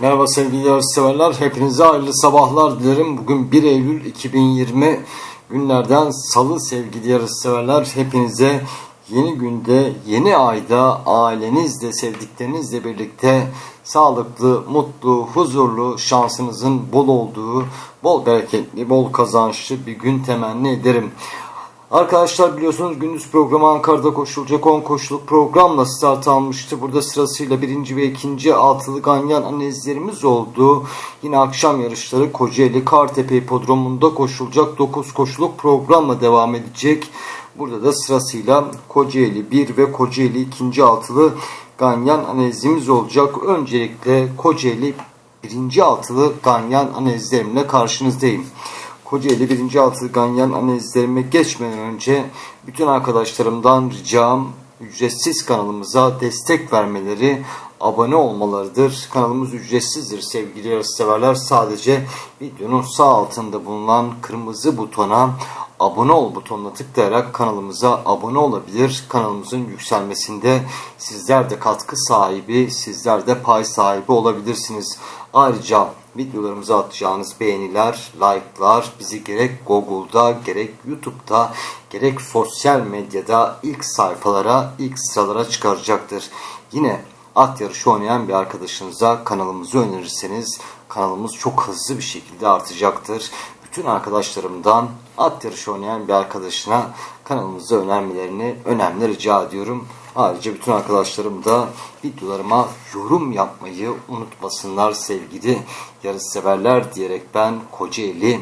Merhaba sevgili yarışseverler. Hepinize hayırlı sabahlar dilerim. Bugün 1 Eylül 2020 günlerden salı sevgili yarışseverler. Hepinize yeni günde, yeni ayda ailenizle, sevdiklerinizle birlikte sağlıklı, mutlu, huzurlu, şansınızın bol olduğu, bol bereketli, bol kazançlı bir gün temenni ederim. Arkadaşlar biliyorsunuz gündüz programı Ankara'da koşulacak 10 koşuluk programla start almıştı. Burada sırasıyla birinci ve ikinci altılı ganyan analizlerimiz oldu. Yine akşam yarışları Kocaeli Kartepe Hipodromu'nda koşulacak 9 koşuluk programla devam edecek. Burada da sırasıyla Kocaeli 1 ve Kocaeli ikinci altılı ganyan analizimiz olacak. Öncelikle Kocaeli birinci altılı ganyan analizlerimle karşınızdayım. Kocaeli 1. Altılı Ganyan analizlerime geçmeden önce bütün arkadaşlarımdan ricam ücretsiz kanalımıza destek vermeleri, abone olmalarıdır. Kanalımız ücretsizdir sevgili yarışseverler. Sadece videonun sağ altında bulunan kırmızı butona abone ol butonuna tıklayarak kanalımıza abone olabilir. Kanalımızın yükselmesinde sizler de katkı sahibi, sizler de pay sahibi olabilirsiniz. Ayrıca videolarımıza atacağınız beğeniler, like'lar bizi gerek Google'da, gerek YouTube'da, gerek sosyal medyada ilk sayfalara, ilk sıralara çıkaracaktır. Yine at yarışı oynayan bir arkadaşınıza kanalımızı önerirseniz kanalımız çok hızlı bir şekilde artacaktır. Bütün arkadaşlarımdan at yarışı oynayan bir arkadaşına kanalımızı önermelerini önemli rica ediyorum. Ayrıca bütün arkadaşlarım da videolarıma yorum yapmayı unutmasınlar sevgili yarışseverler diyerek ben Kocaeli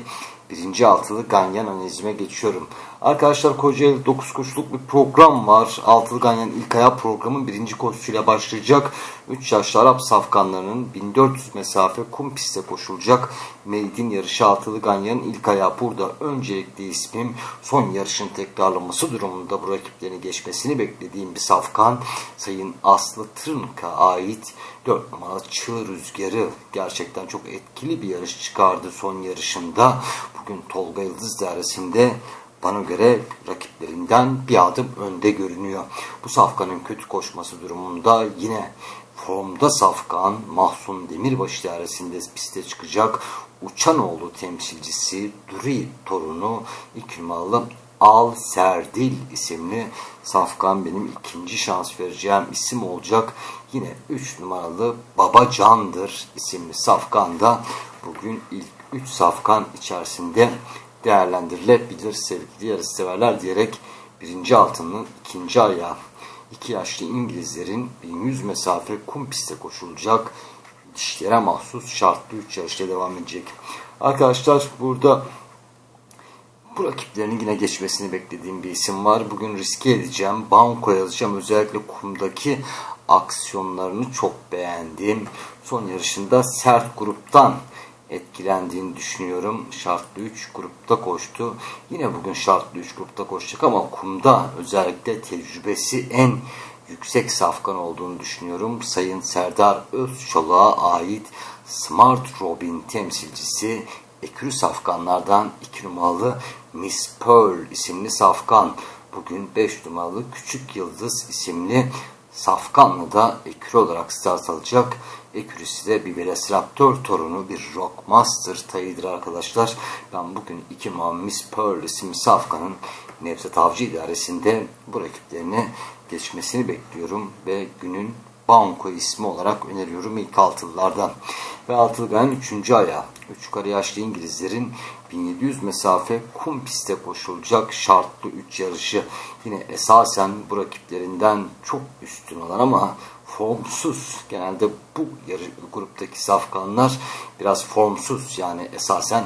birinci altılı ganyan analizime geçiyorum. Arkadaşlar Kocaeli 9 koşuluk bir program var. Altılı ganyan ilk ayağı programın birinci koşusuyla başlayacak. 3 yaşlı Arap safkanlarının 1400 mesafe kum pistte koşulacak. Meydin yarışı altılı ganyanın ilk ayağı burada. Öncelikli ismim son yarışın tekrarlaması durumunda bu rakiplerini geçmesini beklediğim bir safkan. Sayın Aslı Tırnık'a ait 4 numaralı Çığ Rüzgarı gerçekten çok etkili bir yarış çıkardı son yarışında. Bugün Tolga Yıldız dairesinde bana göre rakiplerinden bir adım önde görünüyor. Bu safkanın kötü koşması durumunda yine formda safkan Mahsun Demirbaşı dairesinde piste çıkacak. Uçanoğlu temsilcisi Duri torunu ilk Al Serdil isimli safkan benim ikinci şans vereceğim isim olacak. Yine 3 numaralı Baba Candır isimli safkan da bugün ilk 3 safkan içerisinde değerlendirilebilir sevgili yarışseverler diyerek birinci altının ikinci ayağı iki yaşlı İngilizlerin 1100 mesafe kum pistte koşulacak dişlere mahsus şartlı 3 yarışta devam edecek. Arkadaşlar burada bu rakiplerinin yine geçmesini beklediğim bir isim var. Bugün riske edeceğim. Banko yazacağım. Özellikle kumdaki aksiyonlarını çok beğendim. Son yarışında sert gruptan etkilendiğini düşünüyorum. Şartlı 3 grupta koştu. Yine bugün şartlı 3 grupta koşacak ama kumda özellikle tecrübesi en yüksek safkan olduğunu düşünüyorum. Sayın Serdar Özçolak'a ait Smart Robin temsilcisi ekürü safkanlardan 2 numaralı Miss Pearl isimli safkan. Bugün 5 numaralı Küçük Yıldız isimli Safkanlı da ekürü olarak start alacak. Ekürüsü de bir Velociraptor torunu bir Rockmaster tayıdır arkadaşlar. Ben bugün iki Miss Pearl isimli Safkan'ın Nevzat Avcı idaresinde bu rakiplerini geçmesini bekliyorum ve günün Banko ismi olarak öneriyorum ilk altılılardan. Ve altılıların üçüncü ayağı. Üç yukarı yaşlı İngilizlerin 1700 mesafe kum pistte koşulacak şartlı 3 yarışı. Yine esasen bu rakiplerinden çok üstün olan ama formsuz. Genelde bu yarı gruptaki safkanlar biraz formsuz yani esasen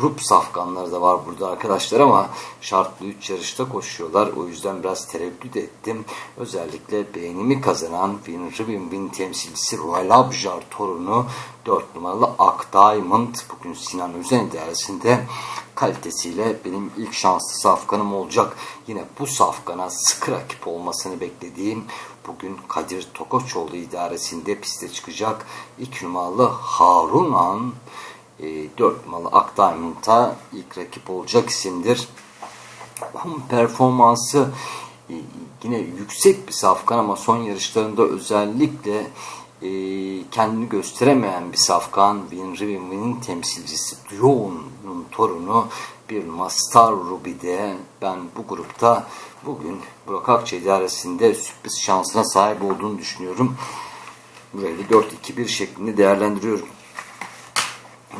grup safkanları da var burada arkadaşlar ama şartlı 3 yarışta koşuyorlar. O yüzden biraz tereddüt ettim. Özellikle beğenimi kazanan Win Win Win temsilcisi Royal Abjar torunu 4 numaralı Ak Diamond bugün Sinan Özen dersinde kalitesiyle benim ilk şanslı safkanım olacak. Yine bu safkana sıkı rakip olmasını beklediğim bugün Kadir Tokoçoğlu idaresinde piste çıkacak. 2 numaralı Harunan e, 4 numaralı Ak Diamond'a ilk rakip olacak isimdir. Kum performansı e, yine yüksek bir safkan ama son yarışlarında özellikle e, kendini gösteremeyen bir safkan Win Riven'in temsilcisi Dion'un torunu bir Mastar Ruby'de ben bu grupta bugün Burak Akçay idaresinde sürpriz şansına sahip olduğunu düşünüyorum. Burayı da 4-2-1 şeklinde değerlendiriyorum.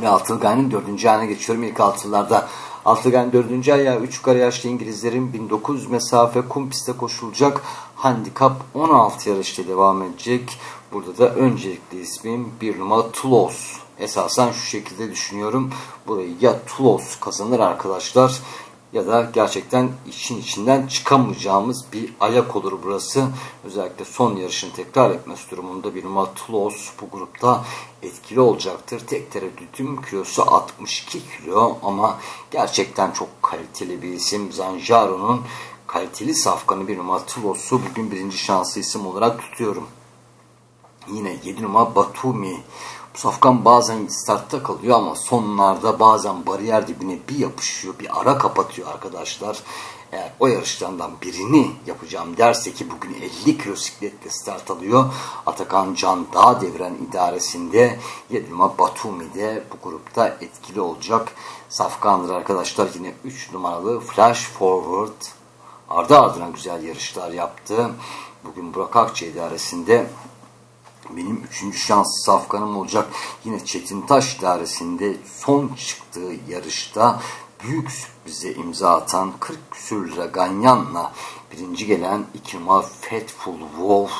Ve Altılgay'ın dördüncü ayına geçiyorum. İlk altılılarda Altılgay'ın dördüncü ayağı 3 yukarı yaşlı İngilizlerin 1900 mesafe kum pistte koşulacak. Handikap 16 yarışta devam edecek. Burada da öncelikli ismim bir numara Tulos. Esasen şu şekilde düşünüyorum. Burayı ya Tulos kazanır arkadaşlar ya da gerçekten için içinden çıkamayacağımız bir ayak olur burası. Özellikle son yarışını tekrar etmesi durumunda bir numara Tulos bu grupta etkili olacaktır. Tek tereddütüm kilosu 62 kilo ama gerçekten çok kaliteli bir isim. Zanjaro'nun kaliteli safkanı bir numara bugün birinci şanslı isim olarak tutuyorum. Yine 7 numara Batumi. Safkan bazen startta kalıyor ama sonlarda bazen bariyer dibine bir yapışıyor, bir ara kapatıyor arkadaşlar. Eğer o yarışlardan birini yapacağım derse ki bugün 50 kilo sikletle start alıyor. Atakan Can Dağ Devren idaresinde 7 numara Batumi de bu grupta etkili olacak. Safkandır arkadaşlar yine 3 numaralı Flash Forward ardı ardına güzel yarışlar yaptı. Bugün Burak Akçay idaresinde benim üçüncü şans safkanım olacak. Yine Çetin Taş idaresinde son çıktığı yarışta büyük sürprize imza atan 40 küsür lira ganyanla birinci gelen iki numara Fatful Wolf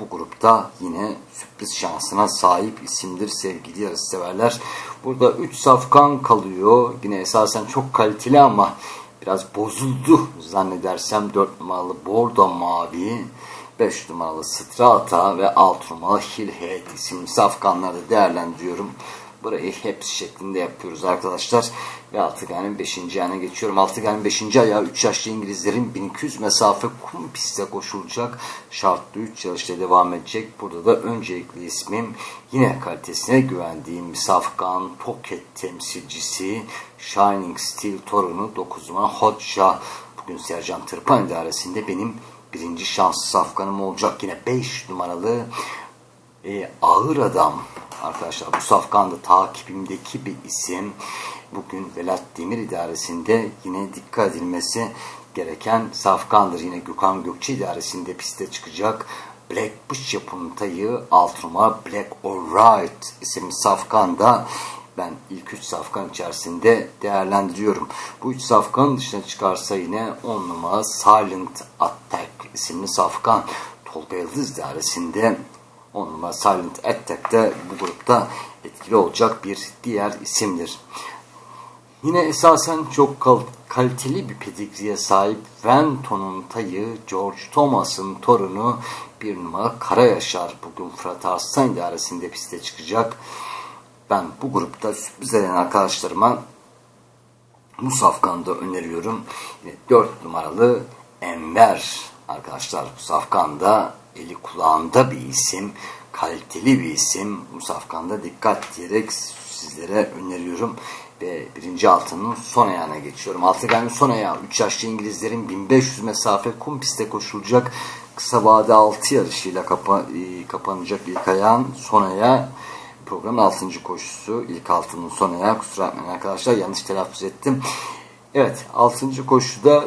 bu grupta yine sürpriz şansına sahip isimdir sevgili yarışseverler. Burada 3 safkan kalıyor. Yine esasen çok kaliteli ama biraz bozuldu zannedersem 4 numaralı Bordo Mavi 5 numaralı Strata ve 6 numaralı Hillhead isimli safkanları değerlendiriyorum. Burayı hepsi şeklinde yapıyoruz arkadaşlar. Ve Altıgan'ın 5. ayağına geçiyorum. Altıgan'ın 5. ayağı 3 yaşlı İngilizlerin 1200 mesafe kum pistte koşulacak. Şartlı 3 yarışta devam edecek. Burada da öncelikli ismim yine kalitesine güvendiğim Safkan Pocket temsilcisi Shining Steel torunu 9 numara Hotcha. Bugün Sercan Tırpan idaresinde benim birinci şans safkanım olacak. Yine 5 numaralı e, Ağır Adam arkadaşlar. Bu safkan da takibimdeki bir isim. Bugün Velat Demir idaresinde yine dikkat edilmesi gereken safkandır. Yine Gökhan Gökçe idaresinde piste çıkacak. Black Bush yapımı tayı alt numara Black Alright isimli safkan da ben ilk 3 safkan içerisinde değerlendiriyorum. Bu 3 safkan dışına çıkarsa yine 10 numara Silent Attack isimli safkan Tolga Yıldız dairesinde 10 numara Silent Attack de bu grupta etkili olacak bir diğer isimdir. Yine esasen çok kal kaliteli bir pedigriye sahip Venton'un tayı George Thomas'ın torunu bir numara Kara Yaşar bugün Fırat Arslan idaresinde piste çıkacak. Ben bu grupta sürpriz eden arkadaşlarıma bu safkanda öneriyorum. Yine 4 numaralı Enver arkadaşlar bu safkanda eli kulağında bir isim, kaliteli bir isim. Bu safkanda dikkat diyerek sizlere öneriyorum. Ve birinci altının son ayağına geçiyorum. Altıgan'ın son ayağı 3 yaşlı İngilizlerin 1500 mesafe kum piste koşulacak. Kısa vade 6 yarışıyla kapa, e, kapanacak ilk ayağın son ayağı programın 6. koşusu. ilk altının son ayağı. Kusura bakmayın arkadaşlar yanlış telaffuz ettim. Evet 6. koşuda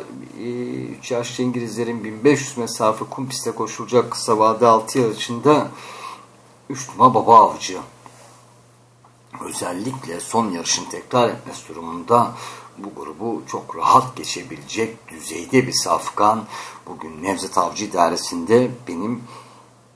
3 yaşlı İngilizlerin 1500 mesafe kum piste koşulacak kısa vade 6 yarışında 3 numara Baba Avcı özellikle son yarışın tekrar etmesi durumunda bu grubu çok rahat geçebilecek düzeyde bir safkan. Bugün Nevzat Avcı idaresinde benim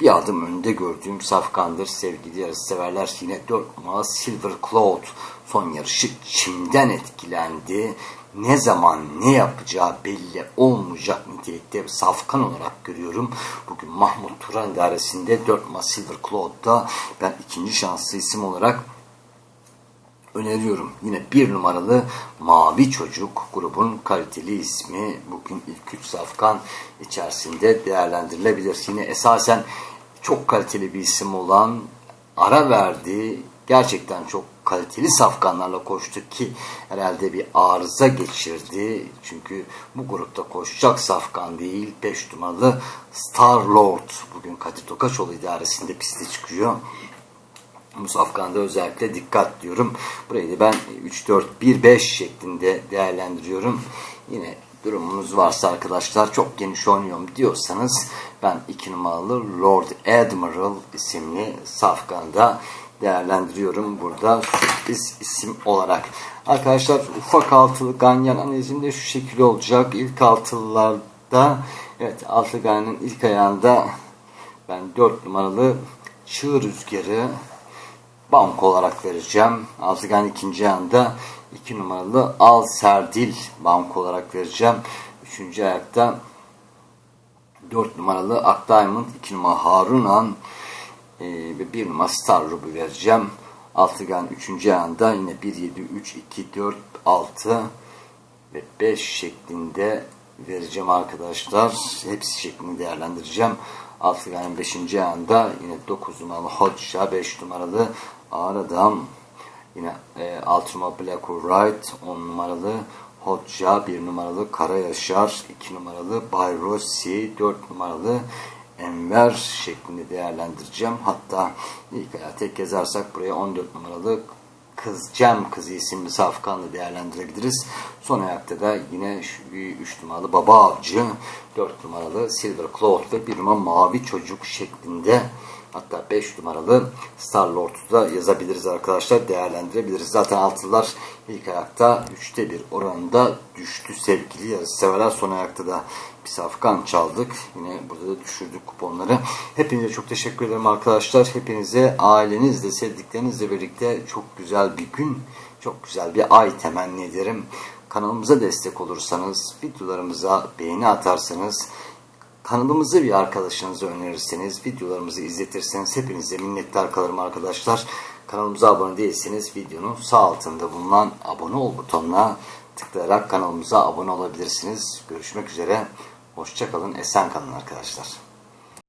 bir adım önde gördüğüm safkandır sevgili yarışseverler. Yine 4 numara Silver Cloud son yarışı çimden etkilendi. Ne zaman ne yapacağı belli olmayacak nitelikte bir safkan olarak görüyorum. Bugün Mahmut Turan idaresinde 4 numara Silver Cloud'da ben ikinci şanslı isim olarak öneriyorum. Yine bir numaralı Mavi Çocuk grubun kaliteli ismi bugün ilk üç safkan içerisinde değerlendirilebilir. Yine esasen çok kaliteli bir isim olan ara verdiği gerçekten çok kaliteli safkanlarla koştu ki herhalde bir arıza geçirdi. Çünkü bu grupta koşacak safkan değil 5 numaralı Star Lord bugün Kadir Tokaçoğlu idaresinde piste çıkıyor. Bu safkanda özellikle dikkat diyorum. Burayı da ben 3-4-1-5 şeklinde değerlendiriyorum. Yine durumunuz varsa arkadaşlar çok geniş oynuyorum diyorsanız ben 2 numaralı Lord Admiral isimli safkanda değerlendiriyorum burada sürpriz isim olarak. Arkadaşlar ufak altılı ganyan analizimde şu şekilde olacak. İlk altılılarda evet altılı ganyanın ilk ayağında ben 4 numaralı Çığ Rüzgarı bank olarak vereceğim. Altıgan ikinci anda 2 numaralı Al Serdil bank olarak vereceğim. Üçüncü ayakta 4 numaralı Ak Diamond, 2 numara Harunan e, 1 numara Star Ruby vereceğim. Altıgan 3. ayağında yine 1, 7, 3, 2, 4, 6 ve 5 şeklinde vereceğim arkadaşlar. Hepsi şeklinde değerlendireceğim. Altıganın 5. ayağında yine 9 numaralı Hotcha, 5 numaralı Ağır Adam, yine e, 6 numaralı Black Wright, 10 numaralı Hotcha, 1 numaralı Kara Yaşar, 2 numaralı Bay Rossi, 4 numaralı Enver şeklinde değerlendireceğim. Hatta ilk ayağı tek yazarsak buraya 14 numaralı Kız Cem Kızı isimli safkanla değerlendirebiliriz. Son ayakta da yine 3 numaralı Baba Avcı, 4 numaralı Silver Cloth ve 1 numaralı Mavi Çocuk şeklinde hatta 5 numaralı Star Lord'u da yazabiliriz arkadaşlar. Değerlendirebiliriz. Zaten altılar ilk ayakta 3'te 1 oranında düştü sevgili yarış severler. Son ayakta da bir safkan çaldık. Yine burada da düşürdük kuponları. Hepinize çok teşekkür ederim arkadaşlar. Hepinize ailenizle, sevdiklerinizle birlikte çok güzel bir gün, çok güzel bir ay temenni ederim. Kanalımıza destek olursanız, videolarımıza beğeni atarsanız, kanalımızı bir arkadaşınıza önerirseniz, videolarımızı izletirseniz hepinize minnettar kalırım arkadaşlar. Kanalımıza abone değilseniz videonun sağ altında bulunan abone ol butonuna tıklayarak kanalımıza abone olabilirsiniz. Görüşmek üzere. Hoşçakalın. Esen kalın arkadaşlar.